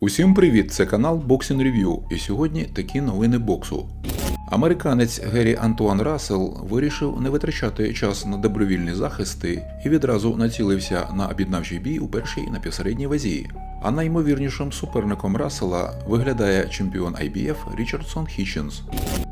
Усім привіт! Це канал Boxing Review, і сьогодні такі новини боксу. Американець Геррі Антуан Рассел вирішив не витрачати час на добровільні захисти і відразу націлився на об'єднавчий бій у першій напівсередній вазі. А наймовірнішим суперником Рассела виглядає чемпіон IBF Річардсон Хітченс.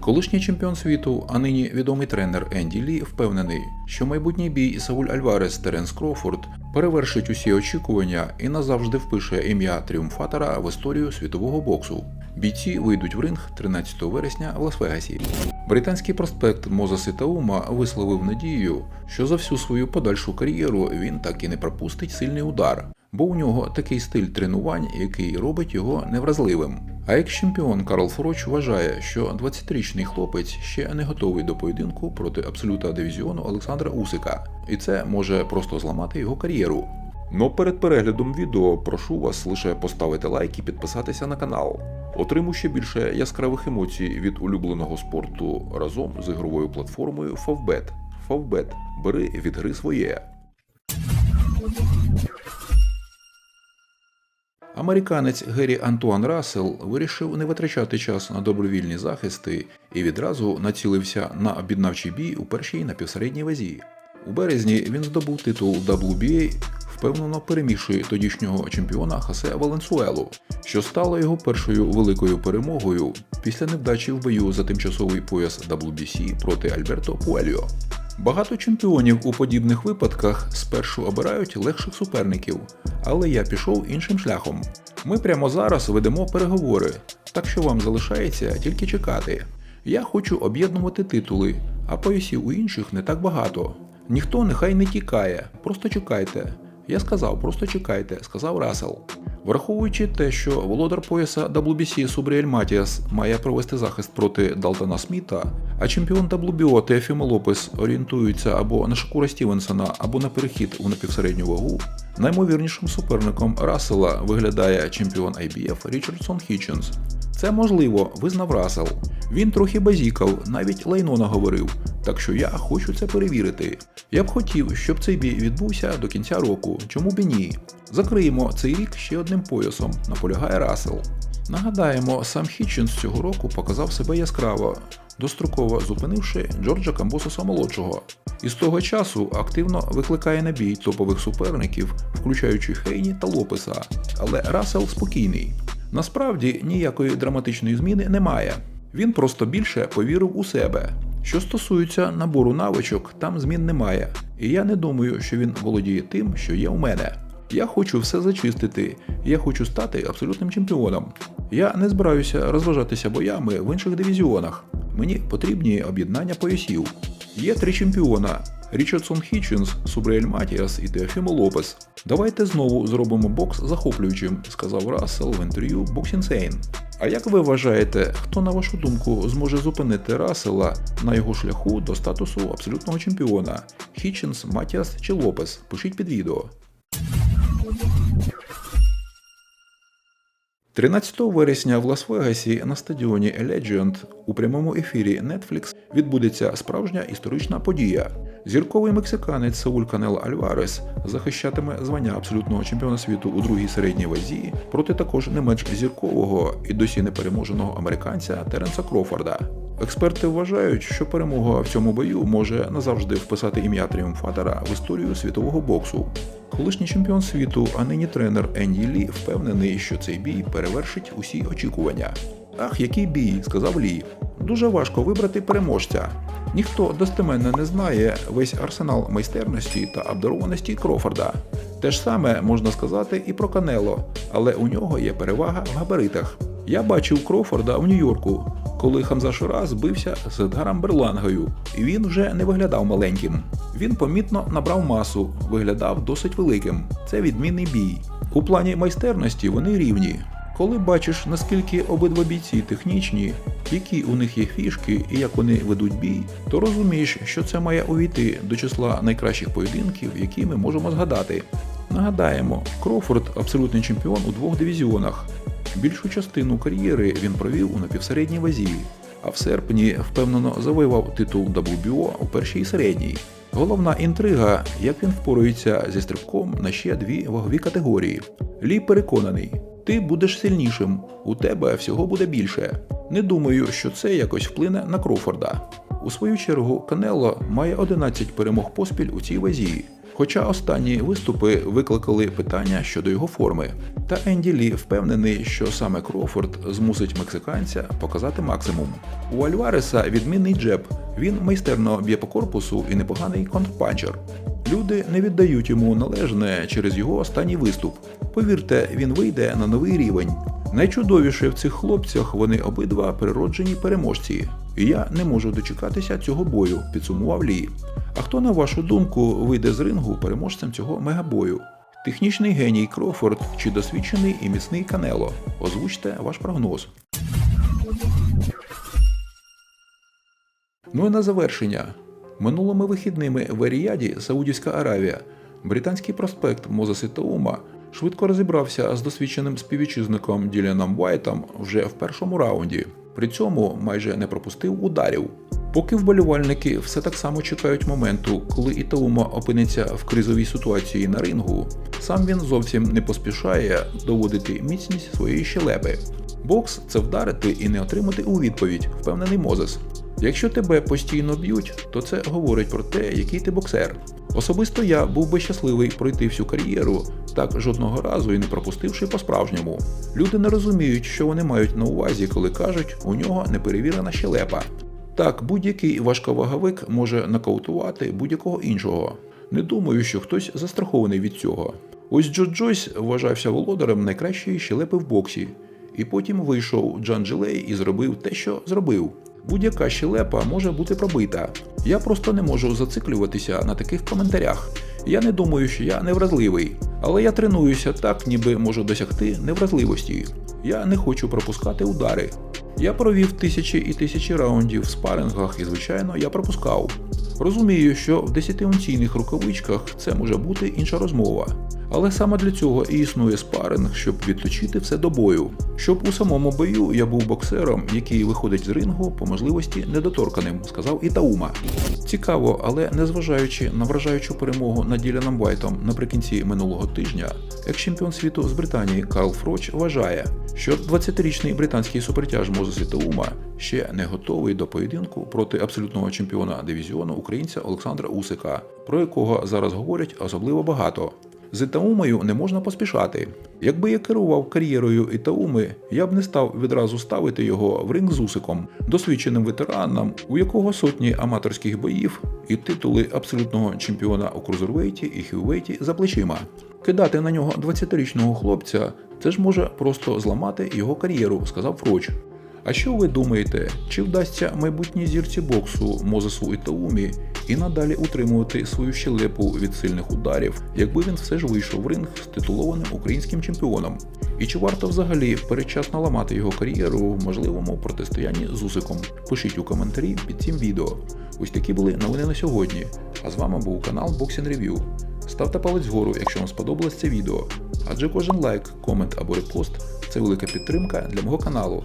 Колишній чемпіон світу, а нині відомий тренер Енді Лі впевнений, що майбутній бій Сауль Альварес Теренс Крофорд перевершить усі очікування і назавжди впише ім'я тріумфатора в історію світового боксу. Бійці вийдуть в ринг 13 вересня в Лас-Вегасі. Британський проспект Мозеси Таума висловив надію, що за всю свою подальшу кар'єру він так і не пропустить сильний удар, бо у нього такий стиль тренувань, який робить його невразливим. А екс-чемпіон Карл Фроч вважає, що 20-річний хлопець ще не готовий до поєдинку проти абсолюта дивізіону Олександра Усика, і це може просто зламати його кар'єру. Но перед переглядом відео прошу вас лише поставити лайк і підписатися на канал. Отримуй ще більше яскравих емоцій від улюбленого спорту разом з ігровою платформою Favbet. Favbet. Бери від гри своє. Американець Геррі Антуан Рассел вирішив не витрачати час на добровільні захисти і відразу націлився на об'єднавчий бій у першій напівсередній вазі. У березні він здобув титул WBA, впевнено перемігши тодішнього чемпіона Хосе Валенсуелу, що стало його першою великою перемогою після невдачі в бою за тимчасовий пояс WBC проти Альберто Пуельо. Багато чемпіонів у подібних випадках спершу обирають легших суперників, але я пішов іншим шляхом. Ми прямо зараз ведемо переговори, так що вам залишається тільки чекати. Я хочу об'єднувати титули, а поясів у інших не так багато. Ніхто нехай не тікає, просто чекайте. Я сказав, просто чекайте, сказав Рассел. Враховуючи те, що володар пояса WBC Субріель Матіас має провести захист проти Далтона Сміта, а чемпіон WBO Теофімо Лопес орієнтується або на Шакура Стівенсона, або на перехід у напівсередню вагу, наймовірнішим суперником Рассела виглядає чемпіон IBF Річардсон Хітченс. Це можливо, визнав Рассел. Він трохи базікав, навіть лайно наговорив, так що я хочу це перевірити. Я б хотів, щоб цей бій відбувся до кінця року, чому б і ні. Закриємо цей рік ще одним поясом, наполягає Рассел. Нагадаємо, сам Хітченс цього року показав себе яскраво, достроково зупинивши Джорджа Камбососа молодшого. І з того часу активно викликає на бій топових суперників, включаючи Хейні та Лопеса. Але Рассел спокійний. Насправді ніякої драматичної зміни немає. Він просто більше повірив у себе. Що стосується набору навичок, там змін немає, і я не думаю, що він володіє тим, що є у мене. Я хочу все зачистити, я хочу стати абсолютним чемпіоном. Я не збираюся розважатися боями в інших дивізіонах. Мені потрібні об'єднання поясів. Є три чемпіона: Річардсон Хітченс, Субріель Матіас і Теофімо Лопес. Давайте знову зробимо бокс захоплюючим, сказав Рассел в інтерв'ю Insane. А як ви вважаєте, хто на вашу думку зможе зупинити Рассела на його шляху до статусу абсолютного чемпіона? Хітченс, Матіас чи Лопес? Пишіть під відео. 13 вересня в Лас-Вегасі на стадіоні Legend у прямому ефірі Netflix відбудеться справжня історична подія. Зірковий мексиканець Сауль Канел Альварес захищатиме звання абсолютного чемпіона світу у другій середній вазі проти також не менш зіркового і досі непереможеного американця Теренса Крофорда. Експерти вважають, що перемога в цьому бою може назавжди вписати ім'я тріумфатора в історію світового боксу. Колишній чемпіон світу, а нині тренер Енді Лі впевнений, що цей бій перевершить усі очікування. Ах, який бій, сказав Лі. Дуже важко вибрати переможця. Ніхто достеменно не знає весь арсенал майстерності та обдарованості Крофорда. Те ж саме можна сказати і про Канело, але у нього є перевага в габаритах. Я бачив Крофорда в Нью-Йорку, коли Хамза Шура збився з Едгаром Берлангою, він вже не виглядав маленьким. Він помітно набрав масу, виглядав досить великим. Це відмінний бій. У плані майстерності вони рівні. Коли бачиш, наскільки обидва бійці технічні, які у них є фішки і як вони ведуть бій, то розумієш, що це має увійти до числа найкращих поєдинків, які ми можемо згадати. Нагадаємо, Крофорд абсолютний чемпіон у двох дивізіонах. Більшу частину кар'єри він провів у напівсередній вазі, а в серпні впевнено завоював титул WBO у першій середній. Головна інтрига, як він впорується зі стрибком на ще дві вагові категорії. Лі переконаний, Ти будеш сильнішим, у тебе всього буде більше. Не думаю, що це якось вплине на Крофорда. У свою чергу, Канело має 11 перемог поспіль у цій вазі. Хоча останні виступи викликали питання щодо його форми. Та Енді Лі впевнений, що саме Крофорд змусить мексиканця показати максимум. У Альвареса відмінний джеб. Він майстерно б'є по корпусу і непоганий контрпанчер. Люди не віддають йому належне через його останній виступ. Повірте, він вийде на новий рівень. Найчудовіше в цих хлопцях вони обидва природжені переможці. І я не можу дочекатися цього бою, підсумував Лі. А хто, на вашу думку, вийде з рингу переможцем цього мегабою? Технічний геній Крофорд чи досвідчений і міцний Канело? Озвучте ваш прогноз. Ну і на завершення. Минулими вихідними в Еріяді, Саудівська Аравія, британський проспект Мозеси Таума швидко розібрався з досвідченим співвітчизником Діліаном Уайтом вже в першому раунді. При цьому майже не пропустив ударів. Поки вболівальники все так само чекають моменту, коли Ітаума опиниться в кризовій ситуації на рингу, сам він зовсім не поспішає доводити міцність своєї щелепи. Бокс це вдарити і не отримати у відповідь, впевнений Мозес. Якщо тебе постійно б'ють, то це говорить про те, який ти боксер. Особисто я був би щасливий пройти всю кар'єру, так жодного разу і не пропустивши по-справжньому. Люди не розуміють, що вони мають на увазі, коли кажуть, у нього неперевірена щелепа. Так, будь-який важковаговик може нокаутувати будь-якого іншого. Не думаю, що хтось застрахований від цього. Ось Джо Джойс вважався володарем найкращої щелепи в боксі, і потім вийшов Джан Джилей і зробив те, що зробив. Будь-яка щелепа може бути пробита. Я просто не можу зациклюватися на таких коментарях. Я не думаю, що я невразливий, але я тренуюся так, ніби можу досягти невразливості. Я не хочу пропускати удари. Я провів тисячі і тисячі раундів в спарингах і, звичайно, я пропускав. Розумію, що в 10-унційних рукавичках це може бути інша розмова. Але саме для цього і існує спаринг, щоб відточити все до бою. Щоб у самому бою я був боксером, який виходить з рингу по можливості недоторканим, сказав Ітаума. Цікаво, але незважаючи на вражаючу перемогу над Діляном Вайтом наприкінці минулого тижня, екс-чемпіон світу з Британії Карл Фроч вважає, що 20-річний британський супертяж Мозес Ітаума ще не готовий до поєдинку проти абсолютного чемпіона дивізіону українця Олександра Усика, про якого зараз говорять особливо багато. З Ітаумою не можна поспішати. Якби я керував кар'єрою Ітауми, я б не став відразу ставити його в ринг з Усиком, досвідченим ветераном, у якого сотні аматорських боїв і титули абсолютного чемпіона у крузервейті і хіввейті за плечима. Кидати на нього 20-річного хлопця це ж може просто зламати його кар'єру, сказав Фроч. А що ви думаєте, чи вдасться майбутній зірці боксу Мозесу Ітаумі і надалі утримувати свою щелепу від сильних ударів, якби він все ж вийшов в ринг з титулованим українським чемпіоном? І чи варто взагалі передчасно ламати його кар'єру в можливому протистоянні з Усиком? Пишіть у коментарі під цим відео. Ось такі були новини на сьогодні. А з вами був канал Boxing Review. Ставте палець вгору, якщо вам сподобалось це відео, адже кожен лайк, комент або репост це велика підтримка для мого каналу.